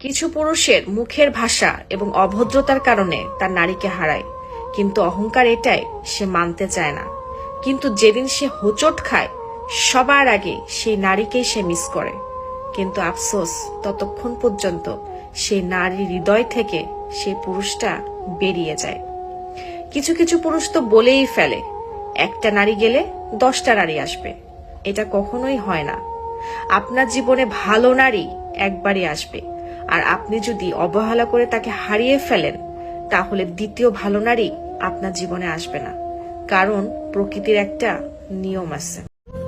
কিছু পুরুষের মুখের ভাষা এবং অভদ্রতার কারণে তার নারীকে হারায়। কিন্তু অহংকার এটাই, সে মানতে চায় না। কিন্তু যেদিন সে হোঁচট খায়, সবার আগে সেই নারীকেই সে মিস করে। কিন্তু আফসোস, ততক্ষণ পর্যন্ত সেই নারীর হৃদয় থেকে সেই পুরুষটা বেরিয়ে যায়। কিছু কিছু পুরুষ তো বলেই ফেলে, একটা নারী গেলে দশটা নারী আসবে। এটা কখনোই হয় না। আপনার জীবনে ভালো নারী একবারই আসবে। আর আপনি যদি অবহেলা করে তাকে হারিয়ে ফেলেন, তাহলে দ্বিতীয় ভালো নারী আপনার জীবনে আসবে না। কারণ প্রকৃতির একটা নিয়ম আছে।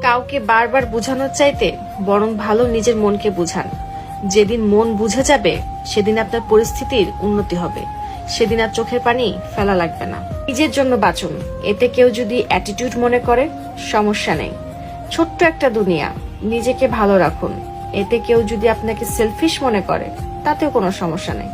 কাউকে বারবার বোঝানোর চাইতে বরং ভালো নিজের মনকে বুঝান। যেদিন মন বুঝে যাবে, সেদিন আপনার পরিস্থিতির উন্নতি হবে। সেদিন আর চোখের পানি ফেলা লাগবে না। নিজের জন্য বাঁচুন। এতে কেউ যদি অ্যাটিটিউড মনে করে, সমস্যা নেই। ছোট্ট একটা দুনিয়া। নিজেকে ভালো রাখুন। এতে কেউ যদি আপনাকে সেলফিশ মনে করে তাতেও কোনো সমস্যা নেই।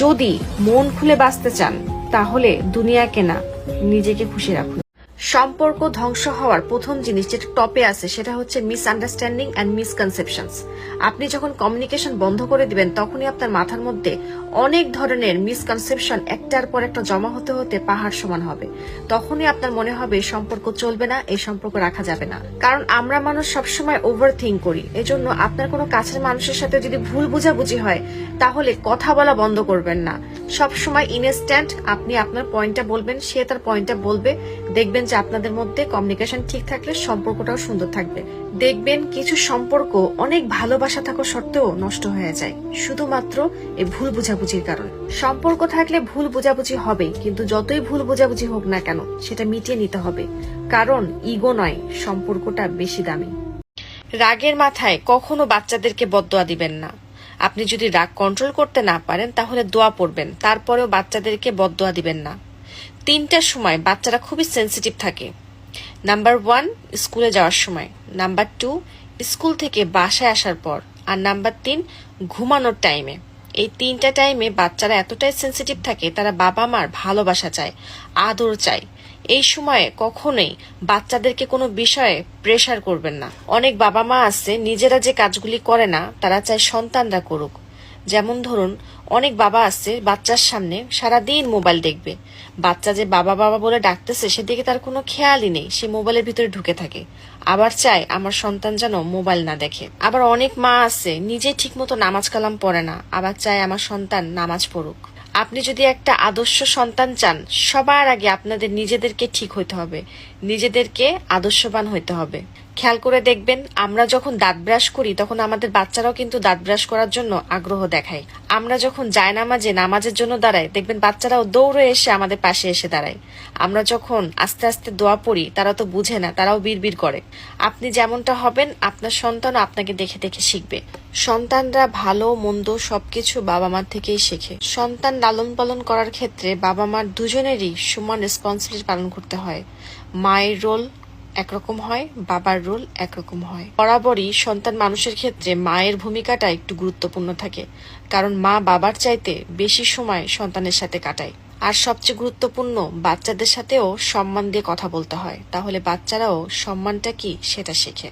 যদি মন খুলে বাঁচতে চান, তাহলে দুনিয়াকে না নিজেকে খুশি রাখুন। সম্পর্ক ধ্বংস হওয়ার প্রথম জিনিস যেটা টপে আছে, সেটা হচ্ছে মিসআন্ডারস্ট্যান্ডিং অ্যান্ড মিসকনসেপশনস আপনি যখন কমিউনিকেশন বন্ধ করে দিবেন, তখনই আপনার মাথার মধ্যে অনেক ধরনের মিসকনসেপশন একটার পর একটা জমা হতে হতে পাহাড় সমান হবে। তখনই আপনার মনে হবে, সম্পর্ক চলবে না, এই সম্পর্ক রাখা যাবে না। কারণ আমরা মানুষ সবসময় ওভার থিঙ্ক করি। এজন্য আপনার কোনো কাছের মানুষের সাথে যদি ভুল বুঝাবুঝি হয়, তাহলে কথা বলা বন্ধ করবেন না। সবসময় ইনস্ট্যান্ট আপনি আপনার পয়েন্টটা বলবেন, সে তার পয়েন্টটা বলবে, দেখবেন যে আপনাদের মধ্যে কমিউনিকেশন ঠিক থাকলে সম্পর্কটাও সুন্দর থাকবে। দেখবেন কিছু সম্পর্ক অনেক ভালোবাসা থাকা সত্ত্বেও নষ্ট হয়ে যায়, শুধুমাত্র এই ভুল বুঝাবুঝির কারণে। সম্পর্ক থাকলে ভুল বুঝাবুঝি হবে কিন্তু যতই ভুল বুঝাবুঝি হোক না কেন, সেটা মিটিয়ে নিতে হবে। কারণ ইগো নয়, সম্পর্কটা বেশি দামি। রাগের মাথায় কখনো বাচ্চাদেরকে বদদোয়া দিবেন না। আপনি যদি রাগ কন্ট্রোল করতে না পারেন, তাহলে দোয়া পড়বেন। তারপরেও বাচ্চাদেরকে বদদোয়া দিবেন না। তিনটার সময় বাচ্চারা খুবই সেন্সিটিভ থাকে। নাম্বার ওয়ান স্কুলে যাওয়ার সময়। নাম্বার টু স্কুল থেকে বাসায় আসার পর। আর নাম্বার তিন, ঘুমানোর টাইমে এই তিনটা টাইমে বাচ্চারা এতটাই সেন্সিটিভ থাকে, তারা বাবা মার ভালোবাসা চায়, আদর চায়। এই সময়ে কখনোই বাচ্চাদেরকে কোনো বিষয়ে প্রেশার করবেন না। অনেক বাবা মা আছে, নিজেরা যে কাজগুলি করে না, তারা চায় সন্তানরা করুক। যেমন ধরুন, অনেক বাবা আছে, বাচ্চার সামনে সারাদিন মোবাইল দেখবে। বাচ্চা যে বাবা বাবা বলে ডাকতেছে, সেদিকে তার কোনো খেয়ালই নেই, সে মোবাইলের ভিতরে ঢুকে থাকে। আবার চায় আমার সন্তান যেন মোবাইল না দেখে। আবার অনেক মা আছে, নিজে ঠিকমতো নামাজ কালাম পড়ে না, আবার চায় আমার সন্তান নামাজ পড়ুক। আপনি যদি একটা আদর্শ সন্তান চান সবার আগে আপনাদের নিজেদেরকে ঠিক হইতে হবে। নিজেদেরকে আদর্শবান হইতে হবে। খেয়াল করে দেখবেন, আমরা যখন দাঁত ব্রাশ করি, তখন আমাদের বাচ্চারাও কিন্তু দাঁত ব্রাশ করার জন্য আগ্রহ দেখায়। আমরা যখন যায় নামাজে নামাজের জন্য দাঁড়াই, দেখবেন বাচ্চারাও দৌড়ে এসে আমাদের পাশে এসে দাঁড়ায়। আমরা যখন আস্তে আস্তে দোয়া পড়ি, তারা তো বুঝে না, তারাও বিড়বিড় করে। আপনি যেমনটা হবেন, আপনার সন্তানও আপনাকে দেখে দেখে শিখবে। সন্তানরা ভালো, মন্দ সবকিছু বাবা মার থেকেই শেখে। সন্তান লালন পালন করার ক্ষেত্রে বাবা মার দুজনেরই সমান রেসপন্সিবিলিটি পালন করতে হয়। মায়ের রোল একরকম হয়, বাবার রোল একরকম হয়। বরাবরই সন্তান মানুষের ক্ষেত্রে মায়ের ভূমিকাটা একটু গুরুত্বপূর্ণ থাকে, কারণ মা বাবার চাইতে বেশি সময় সন্তানের সাথে কাটায়। আর সবচেয়ে গুরুত্বপূর্ণ, বাচ্চাদের সাথেও সম্মান দিয়ে কথা বলতে হয়, তাহলে বাচ্চারাও সম্মানটা কি সেটা শেখে।